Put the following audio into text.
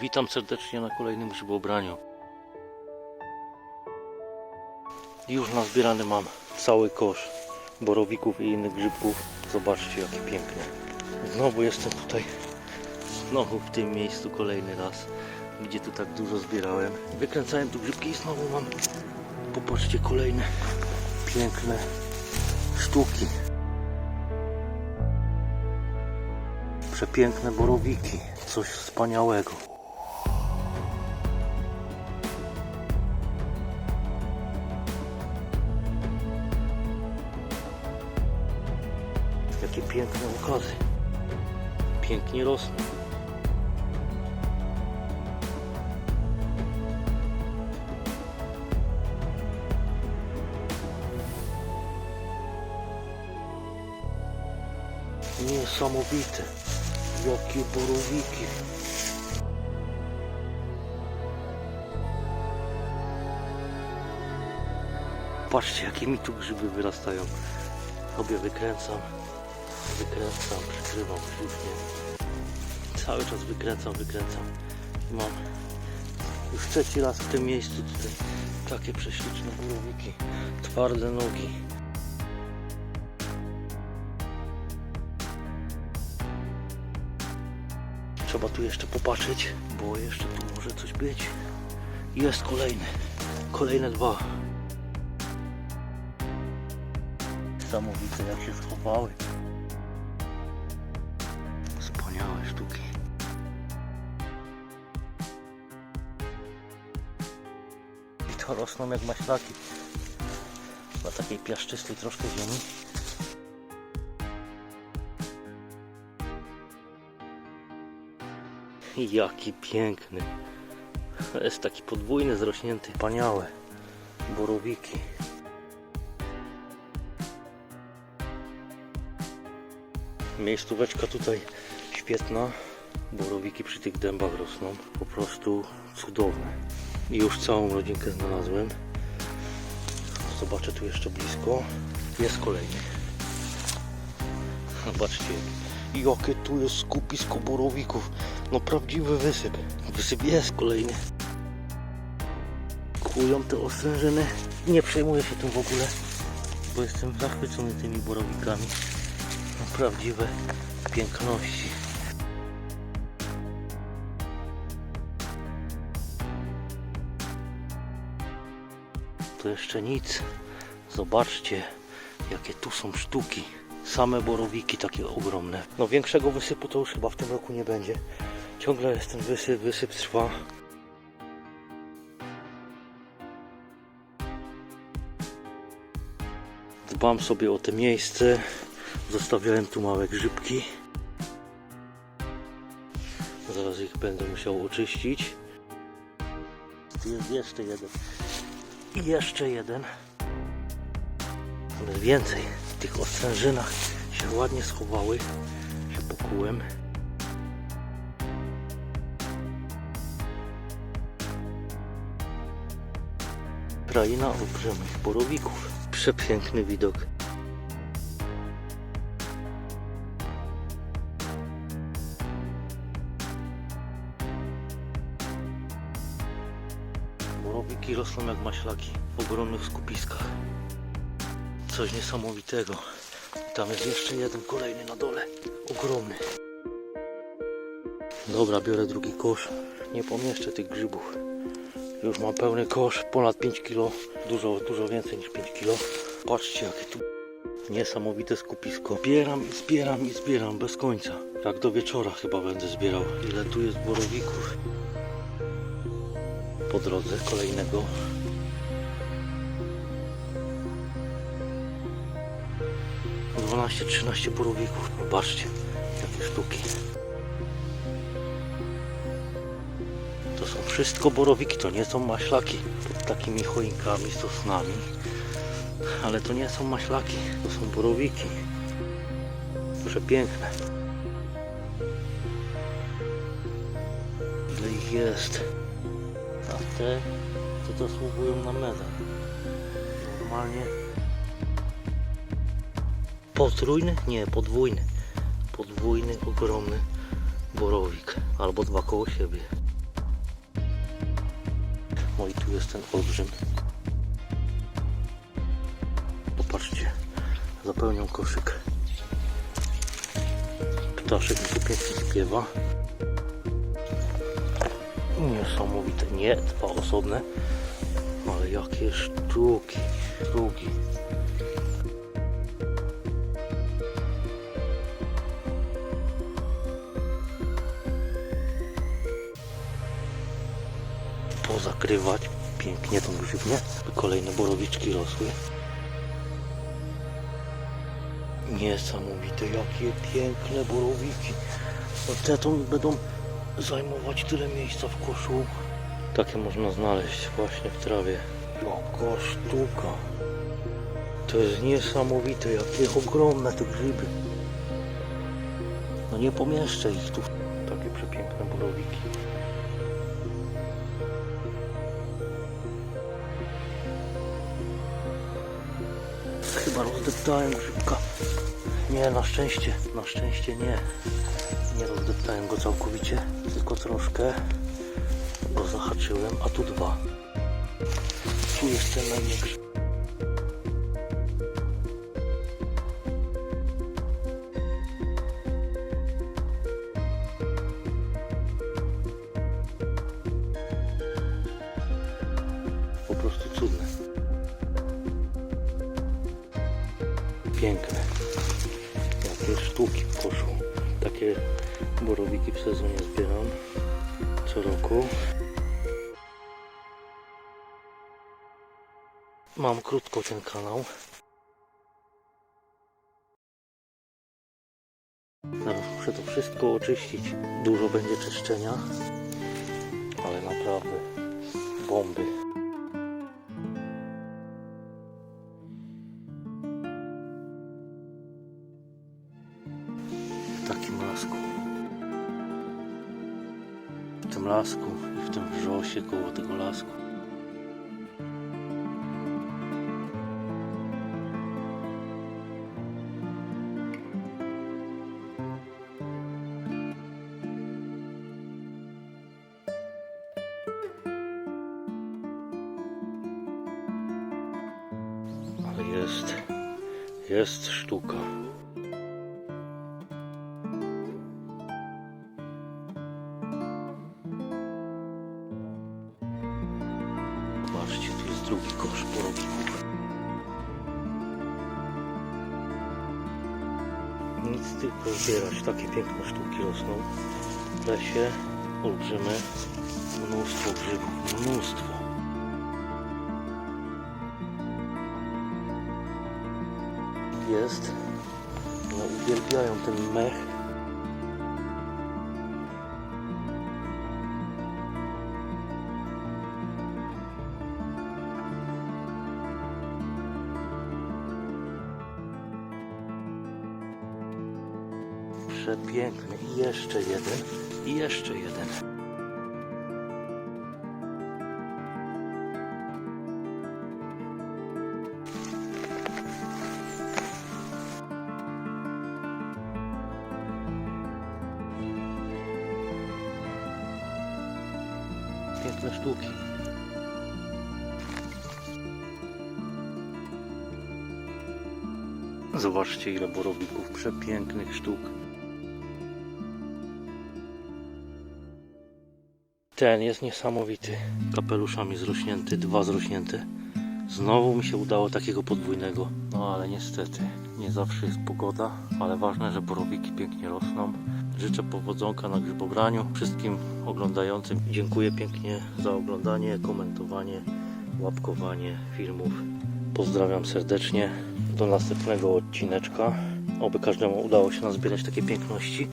Witam serdecznie na kolejnym grzybobraniu. Już nazbierany mam cały kosz borowików i innych grzybków. Zobaczcie jakie piękne. Znowu jestem tutaj, znowu w tym miejscu kolejny raz, gdzie tu tak dużo zbierałem. Wykręcałem tu grzybki i znowu mam, popatrzcie, kolejne piękne sztuki. Przepiękne borowiki, coś wspaniałego. Jakie piękne okazy. Pięknie rosną. Niesamowite. Jakie borowiki. Patrzcie, jakie mi tu grzyby wyrastają. Sobie wykręcam, wykręcam, przykrywam sztucznie. Cały czas wykręcam, wykręcam. Mam już trzeci raz w tym miejscu tutaj takie prześliczne borowiki. Twarde nogi. Trzeba tu jeszcze popatrzeć, bo jeszcze tu może coś być. Jest kolejny. Kolejne dwa. Niesamowite jak się schowały. To rosną jak maślaki. Na takiej piaszczystej troszkę ziemi. Jaki piękny. Jest taki podwójny, zrośnięty. Wspaniałe. Borowiki. Miejscóweczka tutaj świetna. Borowiki przy tych dębach rosną. Po prostu cudowne. I już całą rodzinkę znalazłem. Zobaczę tu jeszcze blisko. Jest kolejny. Zobaczcie. Jakie tu jest skupisko borowików. No prawdziwy wysyp. Wysyp jest kolejny. Kują te ostrężyny. Nie przejmuję się tym w ogóle, bo jestem zachwycony tymi borowikami. No, prawdziwe piękności. To jeszcze nic. Zobaczcie, jakie tu są sztuki. Same borowiki takie ogromne. No większego wysypu to już chyba w tym roku nie będzie. Ciągle jest ten wysyp, wysyp trwa. Dbam sobie o te miejsce. Zostawiałem tu małe grzybki. Zaraz ich będę musiał oczyścić. Jest jeszcze jeden. I jeszcze jeden. Ale więcej. W tych ostrężynach się ładnie schowały. Się pokułem. Kraina olbrzymich borowików. Przepiękny widok. Rosną jak maślaki w ogromnych skupiskach. Coś niesamowitego. Tam jest jeszcze jeden kolejny na dole. Ogromny. Dobra, biorę drugi kosz. Nie pomieszczę tych grzybów. Już mam pełny kosz, ponad 5 kg. Dużo, dużo więcej niż 5 kg. Patrzcie jakie tu niesamowite skupisko. Zbieram i zbieram i zbieram bez końca. Jak do wieczora chyba będę zbierał. Ile tu jest borowików. Po drodze kolejnego. Dwanaście, trzynaście borowików. Zobaczcie, jakie sztuki. To są wszystko borowiki, to nie są maślaki pod takimi choinkami, sosnami. Ale to nie są maślaki, to są borowiki. Przepiękne. Ile ich jest? A te to zasługują na medal. Normalnie. Potrójny? Nie, podwójny. Podwójny, ogromny borowik. Albo dwa koło siebie. No i tu jest ten olbrzym. Popatrzcie, zapełnią koszyk. Ptaszek mi tu pięknie śpiewa. Niesamowite, nie dwa osobne, ale jakie sztuki, sztuki. Pozakrywać pięknie tą grzybnię, by kolejne borowiczki rosły. Niesamowite, jakie piękne borowiki. Te to będą zajmować tyle miejsca w koszu. Takie można znaleźć właśnie w trawie. Jaka sztuka. To jest niesamowite, jakie ogromne te grzyby. No nie pomieszczę ich tu. Takie przepiękne borowiki. Chyba rozdeptałem grzybka. Nie, na szczęście, na szczęście nie. Rozdeptałem go całkowicie, tylko troszkę go zahaczyłem, a tu dwa. Tu jest ten największy. Po prostu cudne. Piękne. Jakie sztuki koszu. Takie borowiki w sezonie zbieram co roku. Mam krótko ten kanał. Muszę to wszystko oczyścić. Dużo będzie czyszczenia, ale naprawdę bomby. Tym lasku i w tym wrzosie koło tego lasku. Ale jest, jest sztuka. Zobaczcie, tu jest drugi kosz borowików. Nic tylko zbierać, takie piękne sztuki rosną. W lesie olbrzymy, mnóstwo grzybów, mnóstwo. Jest, no uwielbiają ten mech. Przepiękny. I jeszcze jeden. I jeszcze jeden. Piękne sztuki. Zobaczcie ile borowików, przepięknych sztuk. Ten jest niesamowity. Kapeluszami zrośnięty, dwa zrośnięte. Znowu mi się udało takiego podwójnego. No ale niestety, nie zawsze jest pogoda, ale ważne, że borowiki pięknie rosną. Życzę powodzonka na grzybobraniu. Wszystkim oglądającym dziękuję pięknie za oglądanie, komentowanie, łapkowanie filmów. Pozdrawiam serdecznie. Do następnego odcineczka. Oby każdemu udało się nazbierać takie piękności.